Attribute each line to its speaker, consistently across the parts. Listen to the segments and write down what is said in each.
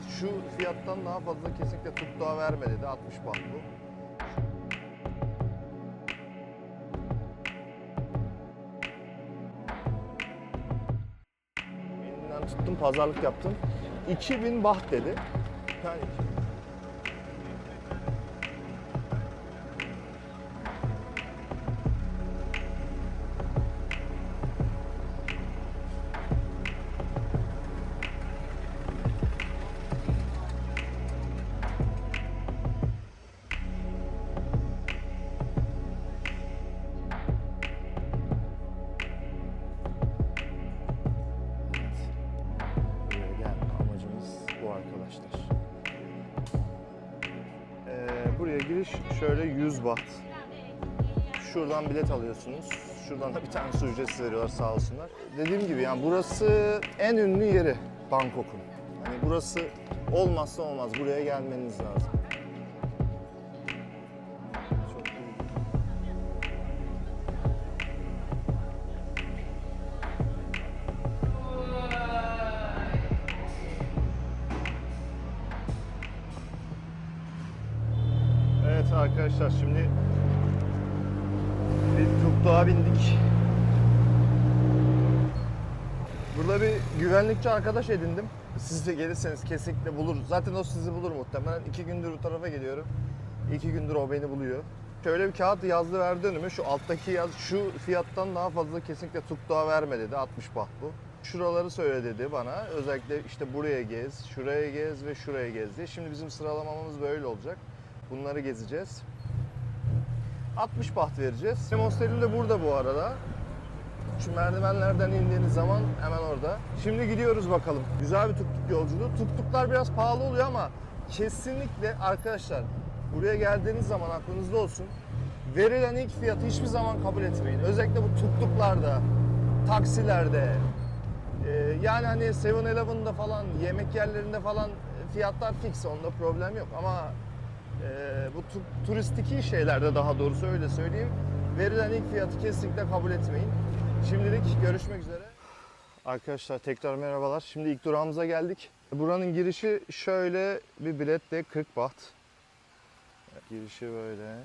Speaker 1: Şu fiyattan daha fazla kesinlikle tuttuğa verme dedi. 60 baht bu. Elinden tuttum, pazarlık yaptım. 2000 baht dedi. Yani giriş şöyle 100 baht. Şuradan bilet alıyorsunuz. Şuradan da bir tane su ücretsiz veriyorlar sağ olsunlar. Dediğim gibi yani burası en ünlü yeri Bangkok'un. Hani burası olmazsa olmaz. Buraya gelmeniz lazım. Güvenlikçi arkadaş edindim. Siz de gelirseniz kesinlikle bulur. Zaten o sizi bulur muhtemelen. İki gündür bu tarafa geliyorum. İki gündür o beni buluyor. Şöyle bir kağıt yazdı verdi önüme. Şu alttaki yaz şu fiyattan daha fazla kesinlikle tuktuğa verme dedi. 60 baht bu. Şuraları söyle dedi bana. Özellikle işte buraya gez, şuraya gez ve şuraya gez diye. Şimdi bizim sıralamamız böyle olacak. Bunları gezeceğiz. 60 baht vereceğiz. Benim hostelim de burada bu arada. Şu merdivenlerden indiğiniz zaman hemen orada. Şimdi gidiyoruz bakalım. Güzel bir tuktuk yolculuğu. Tuktuklar biraz pahalı oluyor ama kesinlikle arkadaşlar buraya geldiğiniz zaman aklınızda olsun. Verilen ilk fiyatı hiçbir zaman kabul etmeyin. Özellikle bu tuktuklarda, taksilerde, ee, yani hani 7-Eleven'da falan, yemek yerlerinde falan fiyatlar fix, onda problem yok. Ama e, bu tu- turistiki şeylerde daha doğrusu öyle söyleyeyim. Verilen ilk fiyatı kesinlikle kabul etmeyin. Şimdilik görüşmek üzere. Arkadaşlar tekrar merhabalar. Şimdi ilk durağımıza geldik. Buranın girişi şöyle bir biletle 40 baht. Girişi böyle.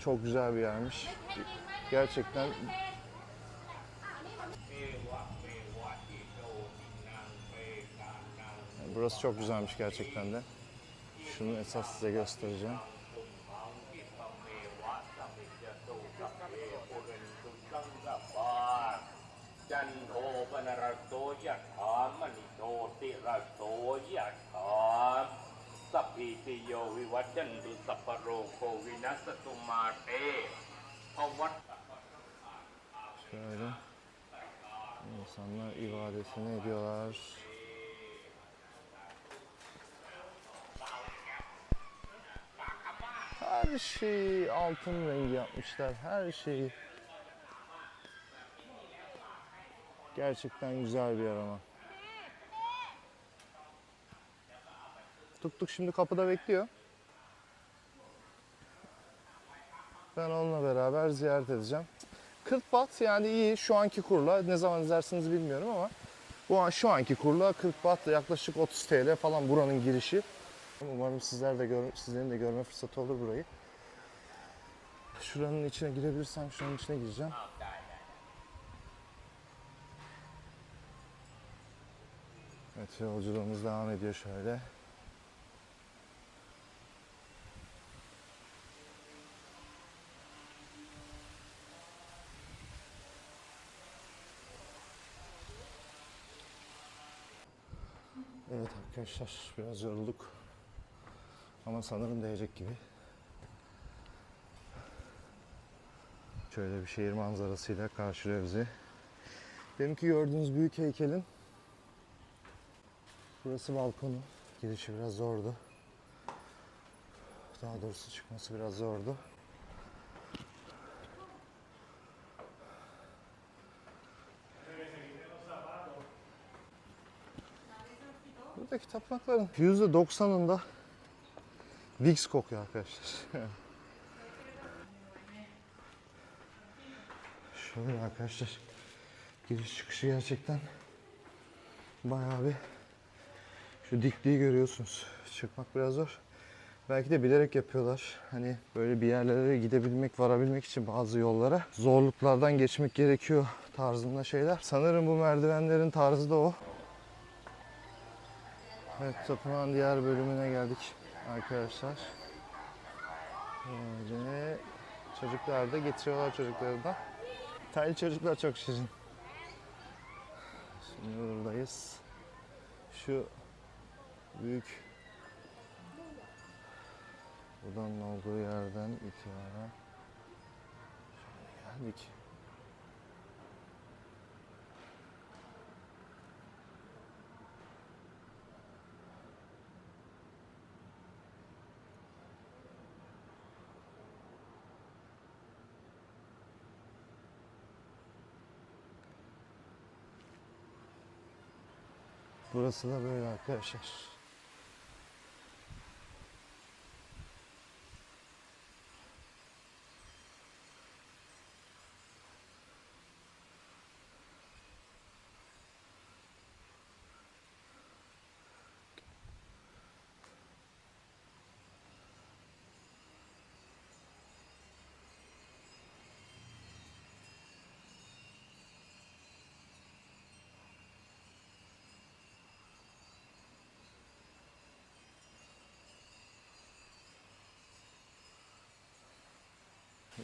Speaker 1: Çok güzel bir yermiş. Gerçekten Burası çok güzelmiş gerçekten de. Şunu esas size göstereceğim.
Speaker 2: ยะถามณิโนติรสโตยะถามสัพพิติโยวิวัจจันตุสัพพะโรโควินัสตุมาเตภวัต
Speaker 1: Şöyle. İnsanlar ibadetini ediyorlar. Her şeyi altın rengi yapmışlar. Her şeyi. Gerçekten güzel bir yer ama. Tuk tuk şimdi kapıda bekliyor. Ben onunla beraber ziyaret edeceğim. 40 baht yani iyi şu anki kurla ne zaman izlersiniz bilmiyorum ama bu an şu anki kurla 40 baht yaklaşık 30 TL falan buranın girişi. Umarım sizler de gör, sizlerin de görme fırsatı olur burayı. Şuranın içine girebilirsem şuranın içine gireceğim. Evet yolculuğumuz devam ediyor şöyle. Evet arkadaşlar biraz yorulduk. Ama sanırım değecek gibi. Şöyle bir şehir manzarasıyla karşılıyor bizi. Benimki gördüğünüz büyük heykelin burası balkonu. Girişi biraz zordu. Daha doğrusu çıkması biraz zordu. Buradaki tapınakların %90'ında Vicks kokuyor arkadaşlar. Şöyle arkadaşlar Giriş çıkışı gerçekten bayağı bir şu dikliği görüyorsunuz. Çıkmak biraz zor. Belki de bilerek yapıyorlar. Hani böyle bir yerlere gidebilmek, varabilmek için bazı yollara zorluklardan geçmek gerekiyor tarzında şeyler. Sanırım bu merdivenlerin tarzı da o. Evet, tapınağın diğer bölümüne geldik arkadaşlar. Böyle çocuklar da getiriyorlar çocuklarından. Taylı çocuklar çok şirin. Şimdi buradayız. Şu büyük Budanın olduğu yerden itibaren geldik. Burası da böyle arkadaşlar.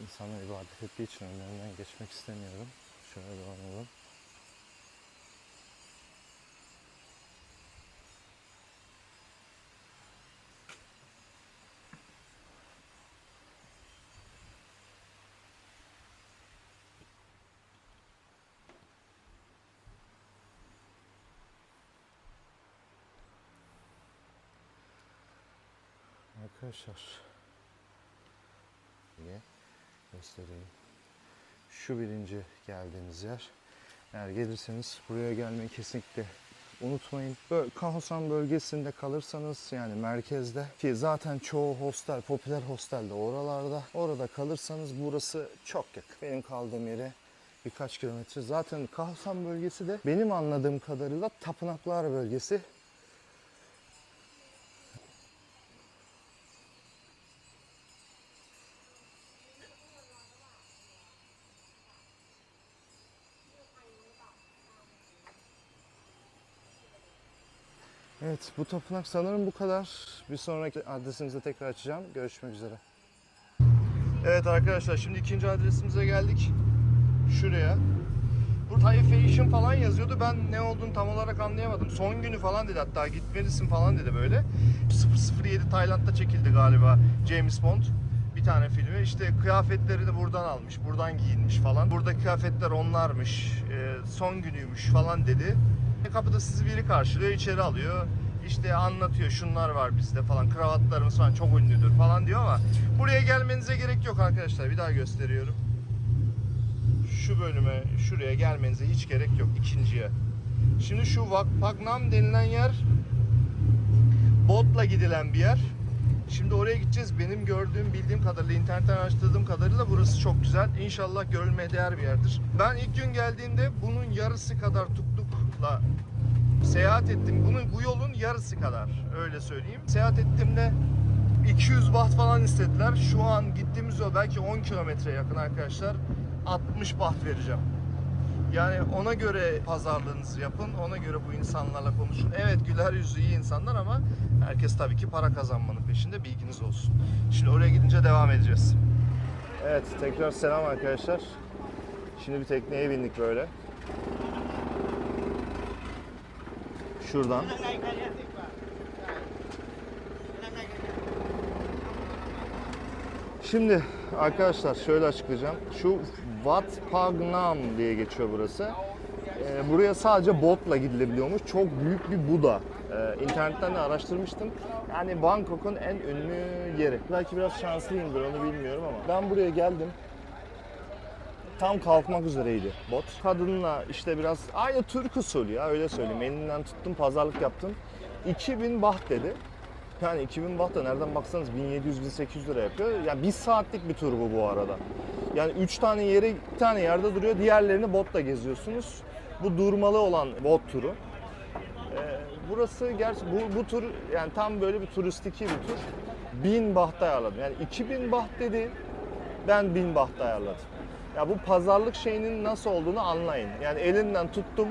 Speaker 1: İnsanlar ibadet ettiği için önlerinden geçmek istemiyorum. Şöyle dolanalım. Arkadaşlar göstereyim. Şu birinci geldiğiniz yer. Eğer gelirseniz buraya gelmeyi kesinlikle unutmayın. Böyle Kahosan bölgesinde kalırsanız yani merkezde ki zaten çoğu hostel, popüler hostel de oralarda. Orada kalırsanız burası çok yakın. Benim kaldığım yere birkaç kilometre. Zaten Kahosan bölgesi de benim anladığım kadarıyla tapınaklar bölgesi. Evet bu tapınak sanırım bu kadar. Bir sonraki adresimize tekrar açacağım. Görüşmek üzere. Evet arkadaşlar şimdi ikinci adresimize geldik. Şuraya. Burada Fashion falan yazıyordu. Ben ne olduğunu tam olarak anlayamadım. Son günü falan dedi hatta gitmelisin falan dedi böyle. 007 Tayland'da çekildi galiba James Bond. Bir tane filmi. İşte kıyafetlerini buradan almış, buradan giyinmiş falan. Burada kıyafetler onlarmış, e, son günüymüş falan dedi. Kapıda sizi biri karşılıyor, içeri alıyor. İşte anlatıyor şunlar var bizde falan, kravatlarımız falan çok ünlüdür falan diyor ama buraya gelmenize gerek yok arkadaşlar. Bir daha gösteriyorum şu bölüme, şuraya gelmenize hiç gerek yok ikinciye. Şimdi şu Vakpagnam denilen yer botla gidilen bir yer. Şimdi oraya gideceğiz. Benim gördüğüm, bildiğim kadarıyla, internetten araştırdığım kadarıyla burası çok güzel. İnşallah görülmeye değer bir yerdir. Ben ilk gün geldiğimde bunun yarısı kadar tuktukla seyahat ettim. Bunun bu yolun yarısı kadar öyle söyleyeyim. Seyahat ettiğimde 200 baht falan istediler. Şu an gittiğimiz yol belki 10 kilometre yakın arkadaşlar. 60 baht vereceğim. Yani ona göre pazarlığınızı yapın. Ona göre bu insanlarla konuşun. Evet güler yüzlü iyi insanlar ama herkes tabii ki para kazanmanın peşinde bilginiz olsun. Şimdi oraya gidince devam edeceğiz. Evet tekrar selam arkadaşlar. Şimdi bir tekneye bindik böyle. Şuradan. Şimdi arkadaşlar şöyle açıklayacağım. Şu Wat Pagnam diye geçiyor burası. Ee, buraya sadece botla gidilebiliyormuş. Çok büyük bir Buda. Ee, internetten de araştırmıştım. Yani Bangkok'un en ünlü yeri. Belki biraz şanslıyımdır onu bilmiyorum ama. Ben buraya geldim. Tam kalkmak üzereydi bot. Kadınla işte biraz aynı Türk usulü ya öyle söyleyeyim. Elinden tuttum pazarlık yaptım. 2000 baht dedi. Yani 2000 baht da nereden baksanız 1700-1800 lira yapıyor. Yani bir saatlik bir tur bu bu arada. Yani 3 tane yere, bir tane yerde duruyor. Diğerlerini botla geziyorsunuz. Bu durmalı olan bot turu. Ee, burası gerçi bu, bu tur yani tam böyle bir turistiki bir tur. 1000 baht ayarladım. Yani 2000 baht dedi. Ben 1000 baht ayarladım. Ya bu pazarlık şeyinin nasıl olduğunu anlayın. Yani elinden tuttum.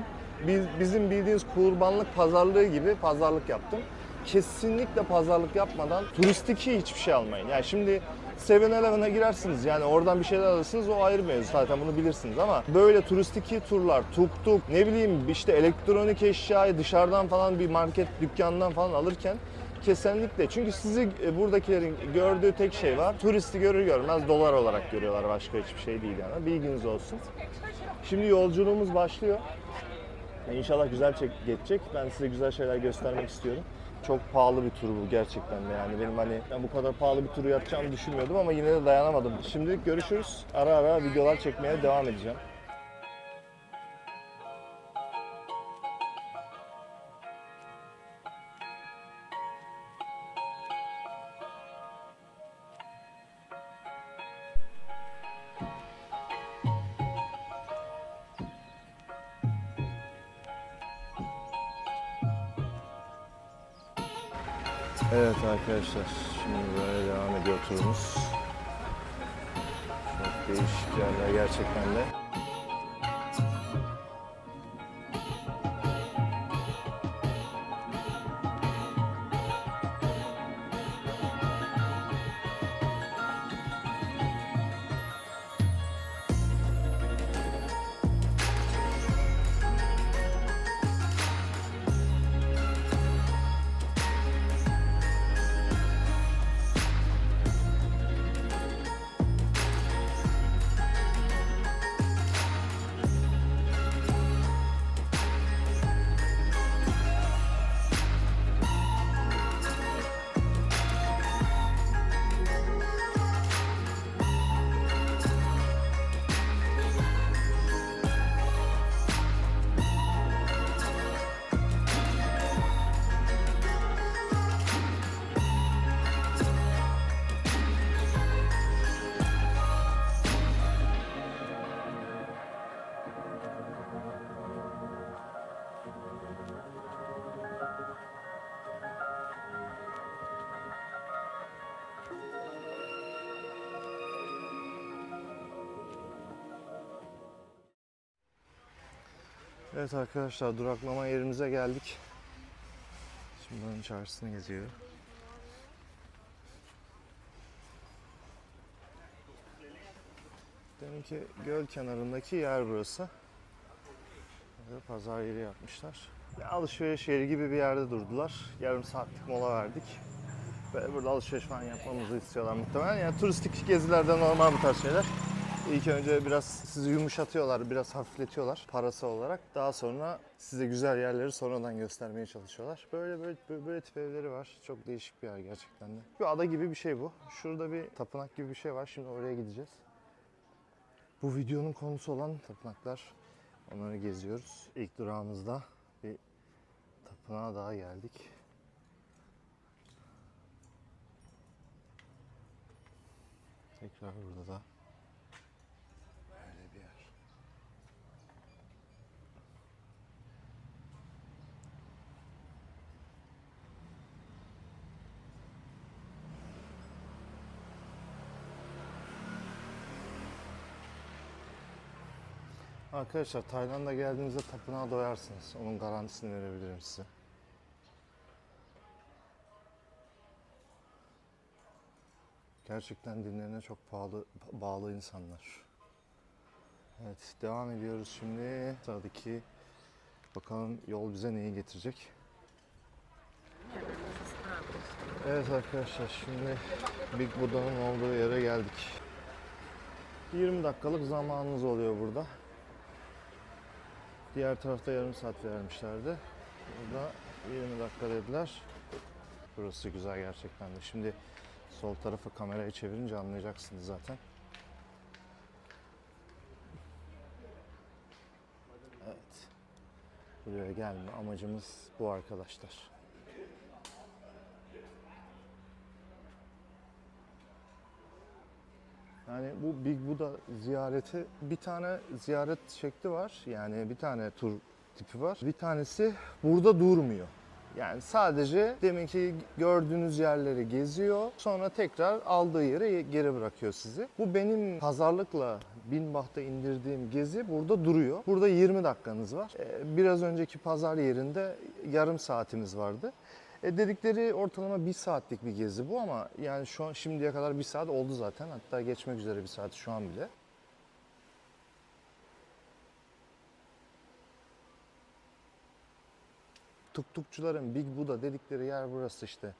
Speaker 1: Biz, bizim bildiğiniz kurbanlık pazarlığı gibi pazarlık yaptım. Kesinlikle pazarlık yapmadan turistiki hiçbir şey almayın. Yani şimdi 7-Eleven'a girersiniz yani oradan bir şeyler alırsınız o ayrı mevzu zaten bunu bilirsiniz ama böyle turistiki turlar, tuk tuk ne bileyim işte elektronik eşyayı dışarıdan falan bir market dükkanından falan alırken Kesinlikle. Çünkü sizi e, buradakilerin gördüğü tek şey var. Turisti görür görmez dolar olarak görüyorlar. Başka hiçbir şey değil yani. Bilginiz olsun. Şimdi yolculuğumuz başlıyor. İnşallah güzel çek geçecek. Ben size güzel şeyler göstermek istiyorum. Çok pahalı bir tur bu gerçekten de yani benim hani ben bu kadar pahalı bir turu yapacağımı düşünmüyordum ama yine de dayanamadım. Şimdilik görüşürüz. Ara ara videolar çekmeye devam edeceğim. Arkadaşlar şimdi böyle devam ediyor turumuz. Çok değişik yerler gerçekten de. Evet arkadaşlar duraklama yerimize geldik. Şimdi buranın çarşısını geziyor. Deminki göl kenarındaki yer burası. Burada pazar yeri yapmışlar. Ve alışveriş yeri gibi bir yerde durdular. Yarım saatlik mola verdik. Ve burada alışveriş falan yapmamızı istiyorlar muhtemelen. Yani turistik gezilerde normal bu tarz şeyler. İlk önce biraz sizi yumuşatıyorlar, biraz hafifletiyorlar parası olarak. Daha sonra size güzel yerleri sonradan göstermeye çalışıyorlar. Böyle böyle böyle, böyle tip evleri var. Çok değişik bir yer gerçekten de. Bir ada gibi bir şey bu. Şurada bir tapınak gibi bir şey var. Şimdi oraya gideceğiz. Bu videonun konusu olan tapınaklar. Onları geziyoruz. İlk durağımızda bir tapınağa daha geldik. Tekrar burada da böyle bir yer. Arkadaşlar Tayland'a geldiğinizde tapınağa doyarsınız. Onun garantisini verebilirim size. Gerçekten dinlerine çok pahalı, bağlı insanlar. Evet devam ediyoruz şimdi. Sıradaki bakalım yol bize neyi getirecek. Evet arkadaşlar şimdi Big Buda'nın olduğu yere geldik. 20 dakikalık zamanınız oluyor burada. Diğer tarafta yarım saat vermişlerdi. Burada 20 dakika dediler. Burası güzel gerçekten de. Şimdi sol tarafa kamerayı çevirince anlayacaksınız zaten. Evet. Buraya gelme amacımız bu arkadaşlar. Yani bu Big Buddha ziyareti bir tane ziyaret şekli var. Yani bir tane tur tipi var. Bir tanesi burada durmuyor. Yani sadece deminki gördüğünüz yerleri geziyor. Sonra tekrar aldığı yere geri bırakıyor sizi. Bu benim pazarlıkla bin bahta indirdiğim gezi burada duruyor. Burada 20 dakikanız var. Ee, Biraz önceki pazar yerinde yarım saatimiz vardı. E dedikleri ortalama bir saatlik bir gezi bu ama yani şu an şimdiye kadar bir saat oldu zaten. Hatta geçmek üzere bir saat şu an bile. Tuktukçuların Big Buddha dedikleri yer burası işte.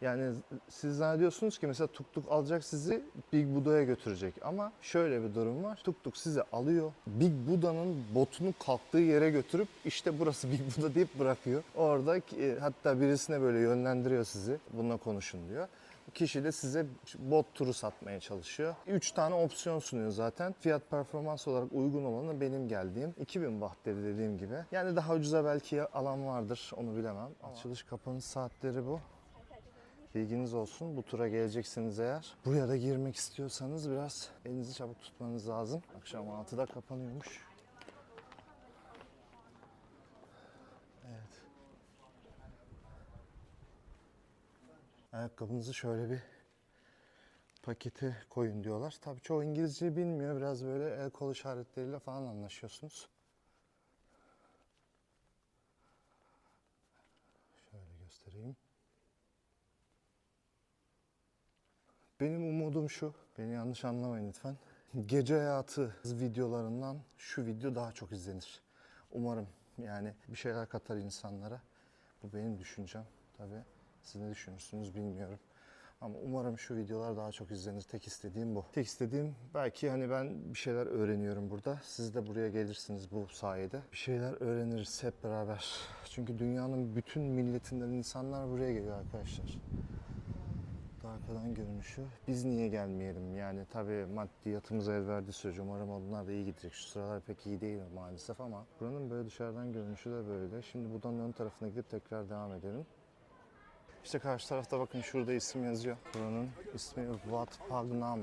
Speaker 1: Yani siz zannediyorsunuz ki mesela tuk tuk alacak sizi Big Buddha'ya götürecek. Ama şöyle bir durum var. Tuk tuk sizi alıyor. Big Buddha'nın botunu kalktığı yere götürüp işte burası Big Buddha deyip bırakıyor. Orada e, hatta birisine böyle yönlendiriyor sizi. Bununla konuşun diyor. Kişi de size bot turu satmaya çalışıyor. 3 tane opsiyon sunuyor zaten. Fiyat performans olarak uygun olanı benim geldiğim 2000 baht dedi dediğim gibi. Yani daha ucuza belki alan vardır onu bilemem. Açılış kapanış saatleri bu. Bilginiz olsun bu tura geleceksiniz eğer. Buraya da girmek istiyorsanız biraz elinizi çabuk tutmanız lazım. Akşam 6'da kapanıyormuş. Evet. Ayakkabınızı şöyle bir pakete koyun diyorlar. Tabii çoğu İngilizce bilmiyor. Biraz böyle el kol işaretleriyle falan anlaşıyorsunuz. Şöyle göstereyim. Benim umudum şu, beni yanlış anlamayın lütfen. Gece hayatı videolarından şu video daha çok izlenir. Umarım yani bir şeyler katar insanlara. Bu benim düşüncem tabii. Siz ne düşünürsünüz bilmiyorum. Ama umarım şu videolar daha çok izlenir. Tek istediğim bu. Tek istediğim belki hani ben bir şeyler öğreniyorum burada. Siz de buraya gelirsiniz bu sayede. Bir şeyler öğreniriz hep beraber. Çünkü dünyanın bütün milletinden insanlar buraya geliyor arkadaşlar da arkadan görünüşü. Biz niye gelmeyelim? Yani tabii maddiyatımıza el verdiği sürece umarım onlar da iyi gidecek. Şu sıralar pek iyi değil maalesef ama buranın böyle dışarıdan görünüşü de böyle. Şimdi buradan ön tarafına gidip tekrar devam edelim. İşte karşı tarafta bakın şurada isim yazıyor. Buranın ismi Wat Pagnam.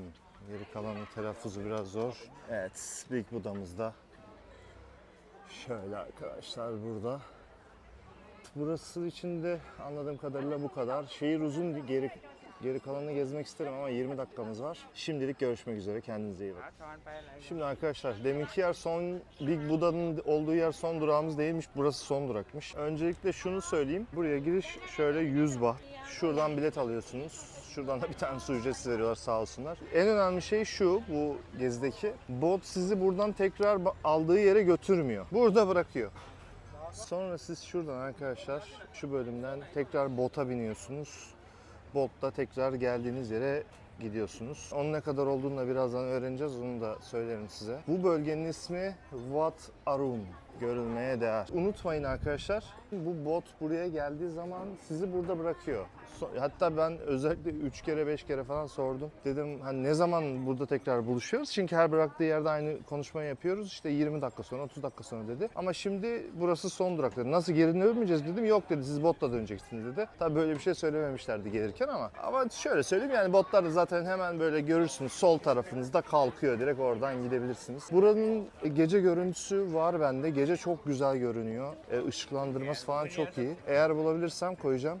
Speaker 1: Geri kalanı telaffuzu biraz zor. Evet, Big Buda'mız da şöyle arkadaşlar burada. Burası içinde anladığım kadarıyla bu kadar. Şehir uzun geri geri kalanını gezmek isterim ama 20 dakikamız var. Şimdilik görüşmek üzere. Kendinize iyi bakın. Şimdi arkadaşlar deminki yer son Big Buda'nın olduğu yer son durağımız değilmiş. Burası son durakmış. Öncelikle şunu söyleyeyim. Buraya giriş şöyle 100 baht. Şuradan bilet alıyorsunuz. Şuradan da bir tane su ücretsiz veriyorlar sağ olsunlar. En önemli şey şu bu gezdeki. Bot sizi buradan tekrar aldığı yere götürmüyor. Burada bırakıyor. Sonra siz şuradan arkadaşlar şu bölümden tekrar bota biniyorsunuz. Botta tekrar geldiğiniz yere gidiyorsunuz. Onun ne kadar olduğunu da birazdan öğreneceğiz. Onu da söylerim size. Bu bölgenin ismi Wat Arun. Görülmeye değer. Unutmayın arkadaşlar. Bu bot buraya geldiği zaman sizi burada bırakıyor. Hatta ben özellikle 3 kere 5 kere falan sordum. Dedim hani ne zaman burada tekrar buluşuyoruz? Çünkü her bıraktığı yerde aynı konuşmayı yapıyoruz. İşte 20 dakika sonra 30 dakika sonra dedi. Ama şimdi burası son durak dedi. Nasıl geri dönmeyeceğiz dedim. Yok dedi siz botla döneceksiniz dedi. Tabii böyle bir şey söylememişlerdi gelirken ama. Ama şöyle söyleyeyim yani botlar da zaten hemen böyle görürsünüz sol tarafınızda kalkıyor. Direkt oradan gidebilirsiniz. Buranın gece görüntüsü var bende. Gece çok güzel görünüyor. E, ışıklandırması falan çok iyi. Eğer bulabilirsem koyacağım.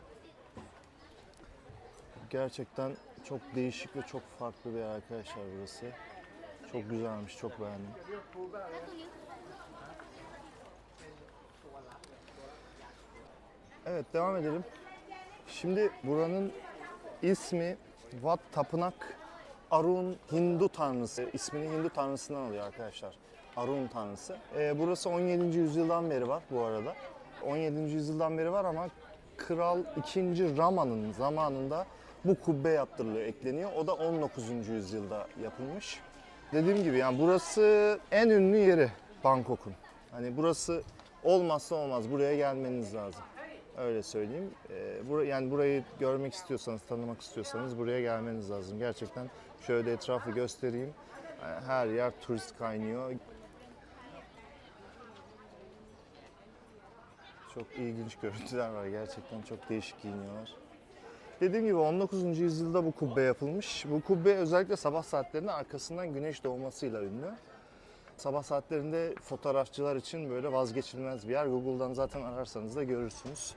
Speaker 1: Gerçekten çok değişik ve çok farklı bir yer arkadaşlar burası. Çok güzelmiş, çok beğendim. Evet, devam edelim. Şimdi buranın ismi Wat Tapınak Arun Hindu Tanrısı. İsmini Hindu Tanrısından alıyor arkadaşlar. Arun Tanrısı. Ee, burası 17. yüzyıldan beri var bu arada. 17. yüzyıldan beri var ama Kral 2. Rama'nın zamanında bu kubbe yaptırılıyor, ekleniyor. O da 19. yüzyılda yapılmış. Dediğim gibi yani burası en ünlü yeri Bangkok'un. Hani burası olmazsa olmaz. Buraya gelmeniz lazım. Öyle söyleyeyim. Ee, yani burayı görmek istiyorsanız, tanımak istiyorsanız buraya gelmeniz lazım. Gerçekten şöyle etrafı göstereyim. Yani her yer turist kaynıyor. Çok ilginç görüntüler var. Gerçekten çok değişik giyiniyorlar. Dediğim gibi 19. yüzyılda bu kubbe yapılmış. Bu kubbe özellikle sabah saatlerinde arkasından güneş doğmasıyla ünlü. Sabah saatlerinde fotoğrafçılar için böyle vazgeçilmez bir yer. Google'dan zaten ararsanız da görürsünüz.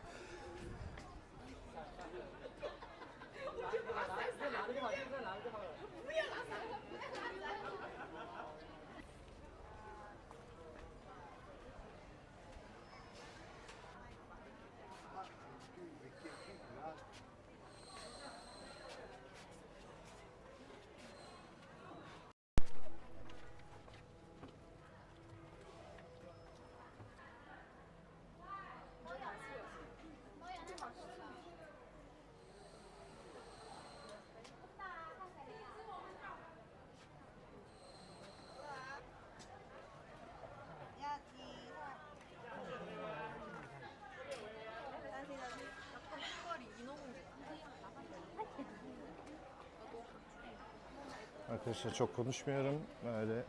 Speaker 1: Arkadaşlar çok konuşmuyorum. Böyle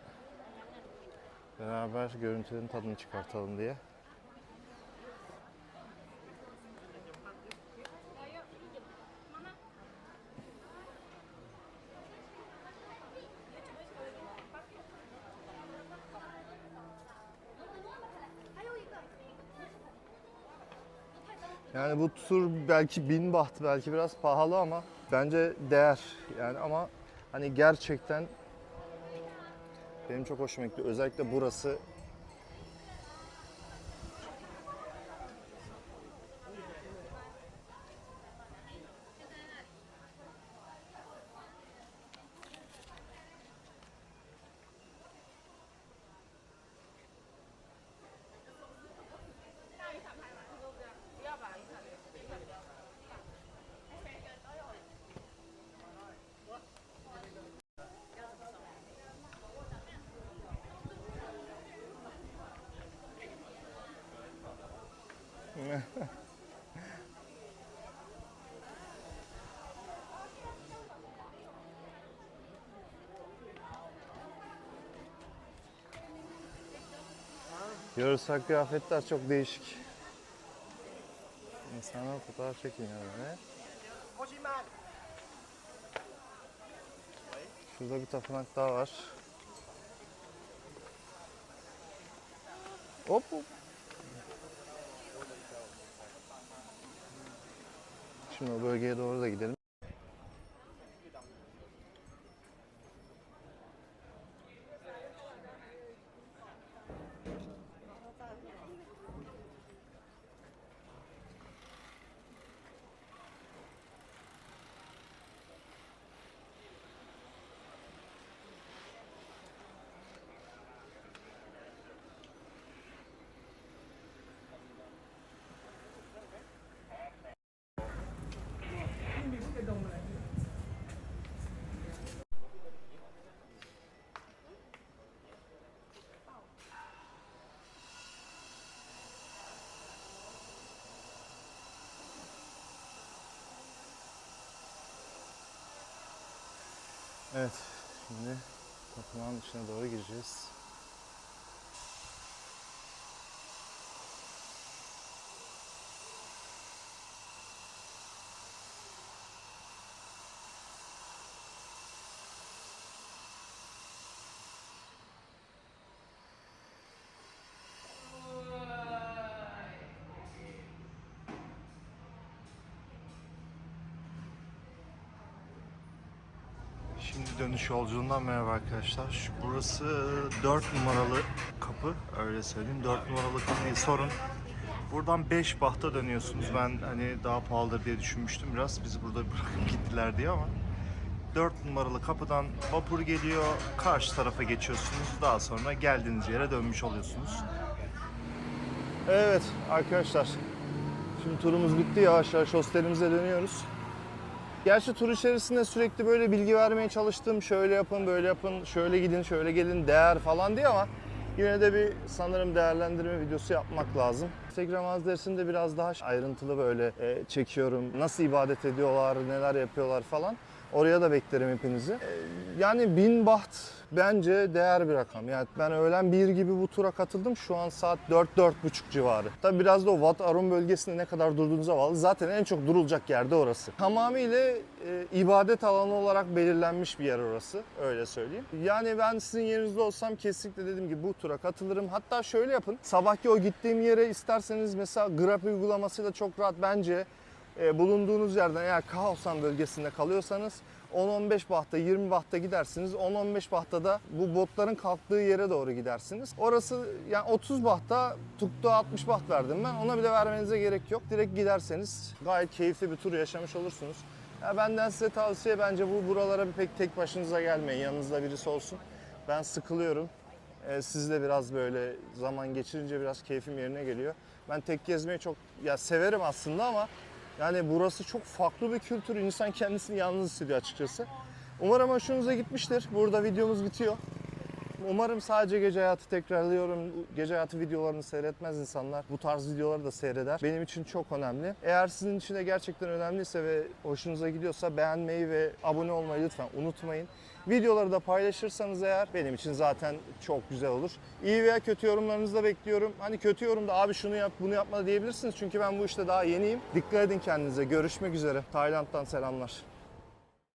Speaker 1: beraber görüntülerin tadını çıkartalım diye. Yani bu tur belki bin baht, belki biraz pahalı ama bence değer. Yani ama hani gerçekten benim çok hoşuma gitti. Özellikle burası Görsel kıyafetler çok değişik. İnsanlar fotoğraf çekiniyor böyle. Şurada bir tapınak daha var. Hop hop. Şimdi o bölgeye doğru da gidelim. Evet, şimdi tapınağın içine doğru gireceğiz. Şimdi dönüş yolculuğundan merhaba arkadaşlar. Burası 4 numaralı kapı, öyle söyleyeyim. 4 numaralı kapıyı sorun. Buradan 5 bahta dönüyorsunuz. Ben hani daha pahalıdır diye düşünmüştüm biraz. Bizi burada bırakıp gittiler diye ama 4 numaralı kapıdan vapur geliyor. Karşı tarafa geçiyorsunuz. Daha sonra geldiğiniz yere dönmüş oluyorsunuz. Evet arkadaşlar. Şimdi turumuz bitti. Yavaş yavaş hostelimize dönüyoruz. Gerçi tur içerisinde sürekli böyle bilgi vermeye çalıştım. Şöyle yapın, böyle yapın, şöyle gidin, şöyle gelin, değer falan diye ama yine de bir sanırım değerlendirme videosu yapmak lazım. Instagram adresinde biraz daha ayrıntılı böyle e, çekiyorum. Nasıl ibadet ediyorlar, neler yapıyorlar falan. Oraya da beklerim hepinizi. Ee, Yani 1000 baht bence değer bir rakam. Yani ben öğlen 1 gibi bu tura katıldım. Şu an saat 4-4.30 civarı. Tabi biraz da o Wat Arun bölgesinde ne kadar durduğunuza bağlı. Zaten en çok durulacak yerde orası. Tamamıyla e, ibadet alanı olarak belirlenmiş bir yer orası. Öyle söyleyeyim. Yani ben sizin yerinizde olsam kesinlikle dediğim gibi bu tura katılırım. Hatta şöyle yapın. Sabahki o gittiğim yere isterseniz mesela Grab uygulamasıyla çok rahat bence e, bulunduğunuz yerden eğer Kaosan bölgesinde kalıyorsanız 10-15 bahta 20 bahta gidersiniz. 10-15 bahta da bu botların kalktığı yere doğru gidersiniz. Orası yani 30 bahta Tuktuğa 60 baht verdim ben. Ona bile vermenize gerek yok. Direkt giderseniz gayet keyifli bir tur yaşamış olursunuz. Ya benden size tavsiye bence bu buralara bir pek tek başınıza gelmeyin. Yanınızda birisi olsun. Ben sıkılıyorum. Ee, sizle biraz böyle zaman geçirince biraz keyfim yerine geliyor. Ben tek gezmeyi çok ya severim aslında ama yani burası çok farklı bir kültür. İnsan kendisini yalnız hissediyor açıkçası. Umarım hoşunuza gitmiştir. Burada videomuz bitiyor. Umarım sadece gece hayatı tekrarlıyorum. Gece hayatı videolarını seyretmez insanlar. Bu tarz videoları da seyreder. Benim için çok önemli. Eğer sizin için de gerçekten önemliyse ve hoşunuza gidiyorsa beğenmeyi ve abone olmayı lütfen unutmayın. Videoları da paylaşırsanız eğer benim için zaten çok güzel olur. İyi veya kötü yorumlarınızı da bekliyorum. Hani kötü yorumda abi şunu yap bunu yapma diyebilirsiniz. Çünkü ben bu işte daha yeniyim. Dikkat edin kendinize. Görüşmek üzere. Tayland'dan selamlar.